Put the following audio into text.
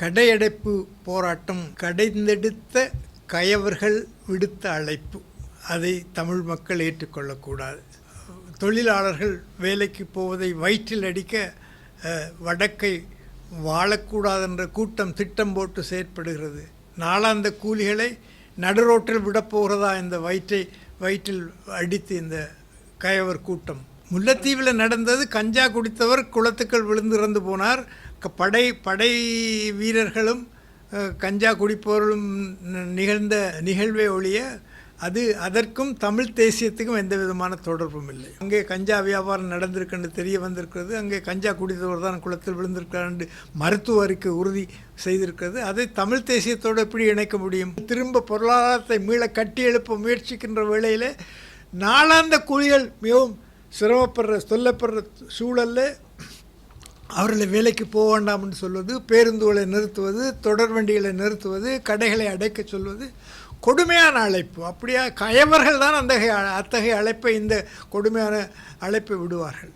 கடையடைப்பு போராட்டம் கடைந்தெடுத்த கயவர்கள் விடுத்த அழைப்பு. அதை தமிழ் மக்கள் ஏற்றுக்கொள்ளக்கூடாது. தொழிலாளர்கள் வேலைக்கு போவதை வயிற்றில் அடிக்க வடக்கை வாழக்கூடாதென்ற கூட்டம் திட்டம் போட்டு செயற்படுகிறது. நாளாந்த கூலிகளை நடுரோட்டில் விடப்போகிறதா? இந்த வயிற்றை வயிற்றில் அடித்து இந்த கயவர் கூட்டம். முல்லைத்தீவில் நடந்தது கஞ்சா குடித்தவர் குளத்துக்கள் விழுந்து இறந்து போனார். படை படை வீரர்களும் கஞ்சா குடிப்பவர்களும் நிகழ்ந்த நிகழ்வே ஒழிய அது அதற்கும் தமிழ் தேசியத்துக்கும் எந்த விதமான தொடர்பும் இல்லை. அங்கே கஞ்சா வியாபாரம் நடந்திருக்குன்னு தெரிய வந்திருக்கிறது. அங்கே கஞ்சா குடித்தவர் தான் குளத்தில் விழுந்திருக்கிறார் என்று மருத்துவ அறிக்கை உறுதி செய்திருக்கிறது. அதை தமிழ் தேசியத்தோடு எப்படி இணைக்க முடியும்? திரும்ப பொருளாதாரத்தை மீள கட்டி எழுப்ப முயற்சிக்கின்ற வேளையில் நாளாந்த கூலிகள் மிகவும் சிரமப்படுற சொல்லப்படுற சூழலில் அவர்களை வேலைக்கு போக வேண்டாம்னு சொல்வது பேருந்துகளை நிறுத்துவது தொடர் வண்டிகளை நிறுத்துவது கடைகளை அடைக்க சொல்வது கொடுமையான அழைப்பு. அப்படியா கயவர்கள் தான் அந்த அத்தகைய அழைப்பை இந்த கொடுமையான அழைப்பை விடுவார்கள்.